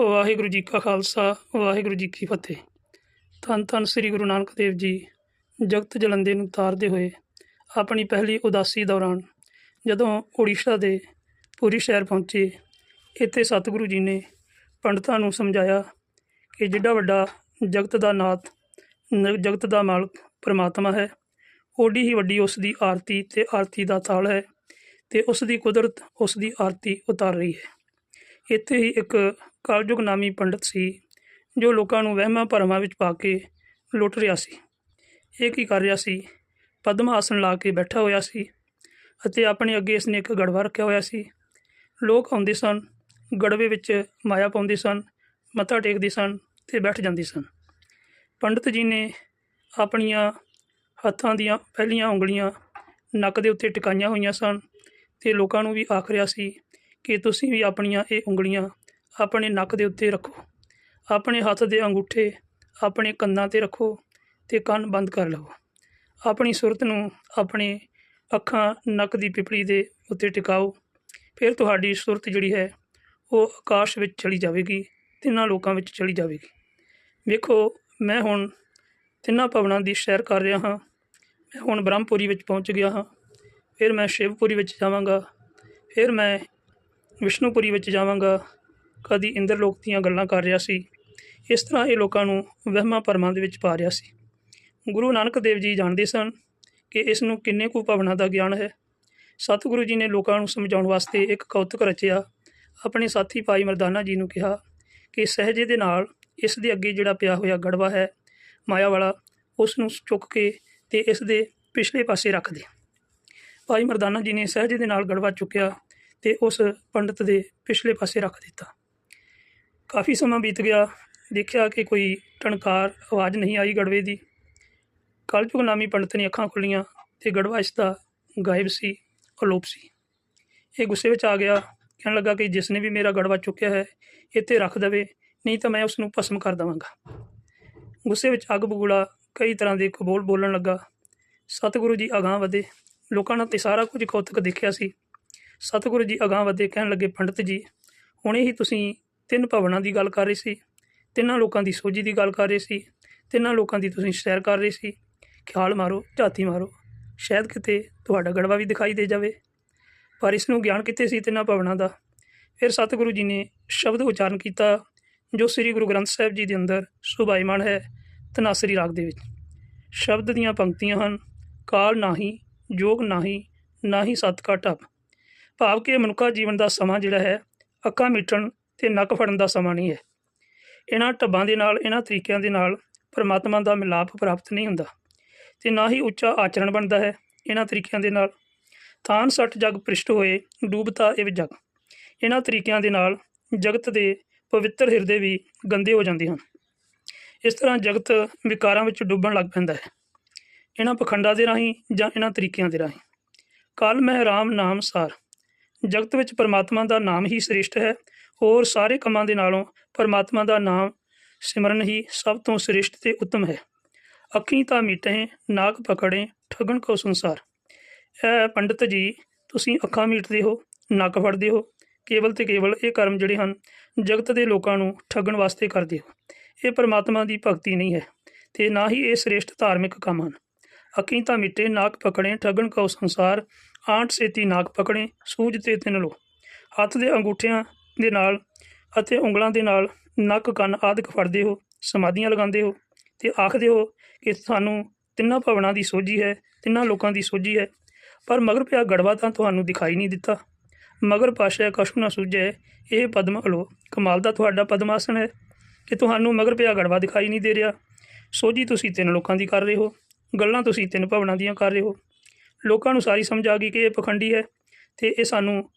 ਵਾਹਿਗੁਰੂ ਜੀ ਕਾ ਖਾਲਸਾ, ਵਾਹਿਗੁਰੂ ਜੀ ਕੀ ਫਤਿਹ। ਧੰਨ ਧੰਨ ਸ੍ਰੀ ਗੁਰੂ ਨਾਨਕ ਦੇਵ ਜੀ, ਜਗਤ ਜਲੰਦੇ ਨੂੰ ਤਾਰਦੇ ਹੋਏ ਆਪਣੀ ਪਹਿਲੀ ਉਦਾਸੀ ਦੌਰਾਨ ਜਦੋਂ ਉੜੀਸਾ ਦੇ ਪੂਰੀ ਸ਼ਹਿਰ ਪਹੁੰਚੇ, ਇੱਥੇ ਸਤਿਗੁਰੂ ਜੀ ਨੇ ਪੰਡਤਾਂ ਨੂੰ ਸਮਝਾਇਆ ਕਿ ਜਿੱਡਾ ਵੱਡਾ ਜਗਤ ਦਾ ਨਾਥ ਜਗਤ ਦਾ ਮਾਲਕ ਪਰਮਾਤਮਾ ਹੈ, ਓਡੀ ਹੀ ਵੱਡੀ ਉਸ ਦੀ ਆਰਤੀ ਤੇ ਆਰਤੀ ਦਾ ਤਾਲ ਹੈ ਤੇ ਉਸ ਦੀ ਕੁਦਰਤ ਉਸ ਦੀ ਆਰਤੀ ਉਤਾਰ ਰਹੀ ਹੈ। ਇੱਥੇ ਹੀ ਇੱਕ ਕਲਯੁਗ ਨਾਮੀ ਪੰਡਤ ਸੀ, ਜੋ ਲੋਕਾਂ ਨੂੰ ਵਹਿਮਾਂ ਭਰਮਾਂ ਵਿੱਚ ਪਾ ਕੇ ਲੁੱਟ ਰਿਹਾ ਸੀ। ਇਹ ਕੀ ਕਰ ਰਿਹਾ ਸੀ? ਪਦਮ ਆਸਨ ਲਾ ਕੇ ਬੈਠਾ ਹੋਇਆ ਸੀ ਅਤੇ ਆਪਣੇ ਅੱਗੇ ਇਸਨੇ ਇੱਕ ਗੜਵਾ ਰੱਖਿਆ ਹੋਇਆ ਸੀ। ਲੋਕ ਆਉਂਦੇ ਸਨ, ਗੜਵੇ ਵਿੱਚ ਮਾਇਆ ਪਾਉਂਦੇ ਸਨ, ਮੱਥਾ ਟੇਕਦੇ ਸਨ ਤੇ ਬੈਠ ਜਾਂਦੇ ਸਨ। ਪੰਡਤ ਜੀ ਨੇ ਆਪਣੀਆਂ ਹੱਥਾਂ ਦੀਆਂ ਪਹਿਲੀਆਂ ਉਂਗਲੀਆਂ ਨੱਕ ਦੇ ਉੱਤੇ ਟਿਕਾਈਆਂ ਹੋਈਆਂ ਸਨ ਤੇ ਲੋਕਾਂ ਨੂੰ ਵੀ ਆਖ ਰਿਹਾ ਸੀ ਕਿ ਤੁਸੀਂ ਵੀ ਆਪਣੀਆਂ ਇਹ ਉਂਗਲੀਆਂ ਆਪਣੇ ਨੱਕ ਦੇ ਉੱਤੇ ਰੱਖੋ। ਆਪਣੇ ਹੱਥ ਦੇ ਅੰਗੂਠੇ ਆਪਣੇ ਕੰਨਾਂ ਤੇ ਰੱਖੋ ਤੇ ਕੰਨ ਬੰਦ ਕਰ ਲਵੋ। ਆਪਣੀ ਸੁਰਤ ਨੂੰ ਆਪਣੇ ਅੱਖਾਂ, ਨੱਕ ਦੀ ਪਿਪੜੀ ਦੇ ਉੱਤੇ ਟਿਕਾਓ। ਫਿਰ ਤੁਹਾਡੀ ਸੁਰਤ ਜਿਹੜੀ ਹੈ, ਉਹ ਆਕਾਸ਼ ਵਿੱਚ ਚਲੀ ਜਾਵੇਗੀ, ਤਿੰਨਾਂ ਲੋਕਾਂ ਵਿੱਚ ਚਲੀ ਜਾਵੇਗੀ। ਵੇਖੋ, ਮੈਂ ਹੁਣ ਤਿੰਨਾਂ ਭਵਨਾਂ ਦੀ ਸੈਰ ਕਰ ਰਿਹਾ ਹਾਂ। ਮੈਂ ਹੁਣ ਬ੍ਰਹਮਪੁਰੀ ਵਿੱਚ ਪਹੁੰਚ ਗਿਆ ਹਾਂ। ਫਿਰ ਮੈਂ ਸ਼ਿਵਪੁਰੀ ਵਿੱਚ ਜਾਵਾਂਗਾ। ਫਿਰ ਮੈਂ ਵਿਸ਼ਨੂਪੁਰੀ ਵਿੱਚ ਜਾਵਾਂਗਾ। ਕਦੀ ਇੰਦਰ ਲੋਕ ਦੀਆਂ ਗੱਲਾਂ ਕਰ ਰਿਹਾ ਸੀ। ਇਸ ਤਰ੍ਹਾਂ ਇਹ ਲੋਕਾਂ ਨੂੰ ਵਹਿਮਾਂ ਭਰਮਾਂ ਦੇ ਵਿੱਚ ਪਾ ਰਿਹਾ ਸੀ। ਗੁਰੂ ਨਾਨਕ ਦੇਵ ਜੀ ਜਾਣਦੇ ਸਨ ਕਿ ਇਸ ਨੂੰ ਕਿੰਨੇ ਕੁ ਭਵਨਾਂ ਦਾ ਗਿਆਨ ਹੈ। ਸਤਿਗੁਰੂ ਜੀ ਨੇ ਲੋਕਾਂ ਨੂੰ ਸਮਝਾਉਣ ਵਾਸਤੇ ਇੱਕ ਕੌਤਕ ਰਚਿਆ। ਆਪਣੇ ਸਾਥੀ ਭਾਈ ਮਰਦਾਨਾ ਜੀ ਨੂੰ ਕਿਹਾ ਕਿ ਸਹਿਜੇ ਦੇ ਨਾਲ ਇਸ ਦੇ ਅੱਗੇ ਜਿਹੜਾ ਪਿਆ ਹੋਇਆ ਗੜਵਾ ਹੈ ਮਾਇਆ ਵਾਲਾ ਉਸ ਨੂੰ ਚੁੱਕ ਕੇ ਤੇ ਇਸ ਦੇ ਪਿਛਲੇ ਪਾਸੇ ਰੱਖ ਦੇ। ਭਾਈ ਮਰਦਾਨਾ ਜੀ ਨੇ ਸਹਿਜੇ ਦੇ ਨਾਲ ਗੜਵਾ ਚੁੱਕਿਆ ਤੇ ਉਸ ਪੰਡਤ ਦੇ ਪਿਛਲੇ ਪਾਸੇ ਰੱਖ ਦਿੱਤਾ। ਕਾਫੀ ਸਮਾਂ ਬੀਤ ਗਿਆ। ਦੇਖਿਆ ਕਿ ਕੋਈ ਟਣਕਾਰ ਆਵਾਜ਼ ਨਹੀਂ ਆਈ ਗੜਵੇ ਦੀ। ਕਲਯੁਗ ਨਾਮੀ ਪੰਡਤ ਨੇ ਅੱਖਾਂ ਖੁੱਲੀਆਂ ਤੇ ਗੜਵਾ ਇਸ ਦਾ ਗਾਇਬ ਸੀ, ਅਲੋਪ ਸੀ। ਇਹ ਗੁੱਸੇ ਵਿੱਚ ਆ ਗਿਆ। ਕਹਿਣ ਲੱਗਾ ਕਿ ਜਿਸ ਨੇ ਵੀ ਮੇਰਾ ਗੜਵਾ ਚੁੱਕਿਆ ਹੈ, ਇੱਥੇ ਰੱਖ ਦੇਵੇ, ਨਹੀਂ ਤਾਂ ਮੈਂ ਉਸ ਨੂੰ ਭਸਮ ਕਰ ਦੇਵਾਂਗਾ। ਗੁੱਸੇ ਵਿੱਚ ਅੱਗ ਬਗੂਲਾ, ਕਈ ਤਰ੍ਹਾਂ ਦੇ ਕਬੋਲ ਬੋਲਣ ਲੱਗਾ। ਸਤਿਗੁਰੂ ਜੀ ਅਗਾਂਹ ਵਧੇ। ਲੋਕਾਂ ਨੇ ਤੇ ਸਾਰਾ ਕੁਝ ਖੋਤਕ ਦੇਖਿਆ ਸੀ। ਸਤਿਗੁਰੂ ਜੀ ਅਗਾਂਹ ਵਧੇ। ਕਹਿਣ ਲੱਗੇ, ਪੰਡਤ ਜੀ, ਹੁਣੇ ਹੀ ਤੁਸੀਂ ਤਿੰਨ ਭਵਨਾਂ ਦੀ ਗੱਲ ਕਰ ਰਹੇ ਸੀ, ਤਿੰਨਾਂ ਲੋਕਾਂ ਦੀ ਸੋਝੀ ਦੀ ਗੱਲ ਕਰ ਰਹੇ ਸੀ, ਤਿੰਨਾਂ ਲੋਕਾਂ ਦੀ ਤੁਸੀਂ ਸੈਰ ਕਰ ਰਹੇ ਸੀ। ਖਿਆਲ ਮਾਰੋ, ਝਾਤੀ ਮਾਰੋ, ਸ਼ਾਇਦ ਕਿਤੇ ਤੁਹਾਡਾ ਗੜਵਾ ਵੀ ਦਿਖਾਈ ਦੇ ਜਾਵੇ। ਪਰ ਇਸ ਨੂੰ ਗਿਆਨ ਕਿੱਥੇ ਸੀ ਤਿੰਨਾਂ ਭਵਨਾਂ ਦਾ? ਫਿਰ ਸਤਿਗੁਰੂ ਜੀ ਨੇ ਸ਼ਬਦ ਉਚਾਰਨ ਕੀਤਾ, ਜੋ ਸ੍ਰੀ ਗੁਰੂ ਗ੍ਰੰਥ ਸਾਹਿਬ ਜੀ ਦੇ ਅੰਦਰ ਸੁਭਾਈਮਾਨ ਹੈ, ਤਨਾਸਰੀ ਰਾਗ ਦੇ ਵਿੱਚ। ਸ਼ਬਦ ਦੀਆਂ ਪੰਕਤੀਆਂ ਹਨ, ਕਾਲ ਨਾਹੀ, ਜੋਗ ਨਾਹੀ ਨਾਹੀ ਸਤ ਕਾ ਟਪ। ਭਾਵ ਕਿ ਮਨੁੱਖਾ ਜੀਵਨ ਦਾ ਸਮਾਂ ਜਿਹੜਾ ਹੈ, ਅੱਖਾਂ ਮੀਟਣ ਤੇ ਨੱਕ ਫੜਨ ਦਾ ਸਮਾਂ ਨਹੀਂ ਹੈ। ਇਹਨਾਂ ਢੱਬਾਂ ਦੇ ਨਾਲ, ਇਹਨਾਂ ਤਰੀਕਿਆਂ ਦੇ ਨਾਲ ਪਰਮਾਤਮਾ ਦਾ ਮਿਲਾਪ ਪ੍ਰਾਪਤ ਨਹੀਂ ਹੁੰਦਾ ਤੇ ਨਾ ਹੀ ਉੱਚਾ ਆਚਰਣ ਬਣਦਾ ਹੈ ਇਹਨਾਂ ਤਰੀਕਿਆਂ ਦੇ ਨਾਲ। ਥਾਨ ਸੱਠ ਜਗ ਪ੍ਰਿਸ਼ਟ ਹੋਏ, ਡੂਬਤਾ ਇਹ ਜਗ। ਇਹਨਾਂ ਤਰੀਕਿਆਂ ਦੇ ਨਾਲ ਜਗਤ ਦੇ ਪਵਿੱਤਰ ਹਿਰਦੇ ਵੀ ਗੰਦੇ ਹੋ ਜਾਂਦੇ ਹਨ। ਇਸ ਤਰ੍ਹਾਂ ਜਗਤ ਵਿਕਾਰਾਂ ਵਿੱਚ ਡੁੱਬਣ ਲੱਗ ਪੈਂਦਾ ਹੈ। ਇਹਨਾਂ ਪਖੰਡਾਂ ਦੇ ਰਾਹੀਂ ਜਾਂ ਇਹਨਾਂ ਤਰੀਕਿਆਂ ਦੇ ਰਾਹੀਂ। ਕਾਲ ਮਹਿ ਰਾਮ ਨਾਮ ਸਾਰ। ਜਗਤ ਵਿੱਚ ਪਰਮਾਤਮਾ ਦਾ ਨਾਮ ਹੀ ਸ੍ਰੇਸ਼ਟ ਹੈ ਹੋਰ ਸਾਰੇ ਕੰਮਾਂ ਦੇ ਨਾਲੋਂ ਪਰਮਾਤਮਾ ਦਾ ਨਾਮ ਸਿਮਰਨ ਹੀ ਸਭ ਤੋਂ ਸ੍ਰੇਸ਼ਟ ਤੇ ਉੱਤਮ ਹੈ। ਅੱਖੀਂ ਤਾਂ ਮੀਟੇ, ਨਾਕ ਪਕੜੇ, ਠਗਣ ਕੋ ਸੰਸਾਰ। ਇਹ ਪੰਡਤ ਜੀ, ਤੁਸੀਂ ਅੱਖਾਂ ਮੀਟਦੇ ਹੋ, ਨੱਕ ਫੜਦੇ ਹੋ, ਕੇਵਲ ਤੇ ਕੇਵਲ ਇਹ ਕਰਮ ਜਿਹੜੇ ਹਨ, ਜਗਤ ਦੇ ਲੋਕਾਂ ਨੂੰ ਠੱਗਣ ਵਾਸਤੇ ਕਰਦੇ ਹੋ। ਇਹ ਪਰਮਾਤਮਾ ਦੀ ਭਗਤੀ ਨਹੀਂ ਹੈ ਤੇ ਨਾ ਹੀ ਇਹ ਸ੍ਰੇਸ਼ਟ ਧਾਰਮਿਕ ਕੰਮ ਹਨ। ਅੱਖੀਂ ਤਾਂ ਮਿੱਟੇ, ਨਾਕ ਪਕੜੇ, ਠੱਗਣ ਕੋ ਸੰਸਾਰ ਆਂਟ ਸੇਤੀ ਨਾਕ ਪਕੜੇ, ਸੂਝ ਤੇ ਤਿੰਨ ਲੋ। ਹੱਥ ਦੇ ਅੰਗੂਠਿਆਂ ਦੇ ਨਾਲ ਅਤੇ ਉਂਗਲਾਂ ਦੇ ਨਾਲ ਨੱਕ ਕੰਨ ਆਦਿਕ ਫੜਦੇ ਹੋ, ਸਮਾਧੀਆਂ ਲਗਾਉਂਦੇ ਹੋ ਤੇ ਆਖਦੇ ਹੋ ਕਿ ਸਾਨੂੰ ਤਿੰਨਾਂ ਭਵਨਾਂ ਦੀ ਸੋਝੀ ਹੈ, ਤਿੰਨਾਂ ਲੋਕਾਂ ਦੀ ਸੋਝੀ ਹੈ। ਪਰ ਮਗਰ ਪਿਆ ਗੜਵਾ ਤਾਂ ਤੁਹਾਨੂੰ ਦਿਖਾਈ ਨਹੀਂ ਦਿੱਤਾ। ਮਗਰ ਪਾਸ਼ਾ ਕਛੂ ਨਾ ਸੂਝੇ ਇਹ ਪਦਮ ਅਲੋ ਕਮਾਲ ਦਾ ਤੁਹਾਡਾ ਪਦਮ ਆਸਣ ਹੈ ਕਿ ਤੁਹਾਨੂੰ ਮਗਰ ਪਿਆ ਗੜਵਾ ਦਿਖਾਈ ਨਹੀਂ ਦੇ ਰਿਹਾ। ਸੋਝੀ ਤੁਸੀਂ ਤਿੰਨ ਲੋਕਾਂ ਦੀ ਕਰ ਰਹੇ ਹੋ, ਗੱਲਾਂ ਤੁਸੀਂ ਤਿੰਨ ਭਵਨਾਂ ਦੀਆਂ ਕਰ ਰਹੇ ਹੋ। ਲੋਕਾਂ ਨੂੰ ਸਾਰੀ ਸਮਝ ਆ ਗਈ ਕਿ ਇਹ ਪਖੰਡੀ ਹੈ ਤੇ ਇਹ ਸਾਨੂੰ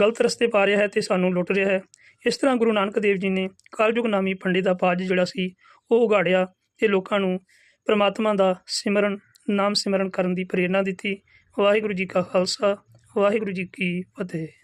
ਗਲਤ ਰਸਤੇ ਪਾ ਰਿਹਾ ਹੈ ਤੇ ਸਾਨੂੰ ਲੁੱਟ ਰਿਹਾ ਹੈ। ਇਸ ਤਰ੍ਹਾਂ ਗੁਰੂ ਨਾਨਕ ਦੇਵ ਜੀ ਨੇ ਕਲਯੁਗ ਨਾਮੀ ਪੰਡੇ ਦਾ ਪਾਜ ਜਿਹੜਾ ਸੀ, ਉਹ ਉਗਾੜਿਆ ਤੇ ਲੋਕਾਂ ਨੂੰ ਪ੍ਰਮਾਤਮਾ ਦਾ ਸਿਮਰਨ, ਨਾਮ ਸਿਮਰਨ ਕਰਨ ਦੀ ਪ੍ਰੇਰਣਾ ਦਿੱਤੀ। ਵਾਹਿਗੁਰੂ ਜੀ ਕਾ ਖਾਲਸਾ, ਵਾਹਿਗੁਰੂ ਜੀ ਕੀ ਫਤਿਹ।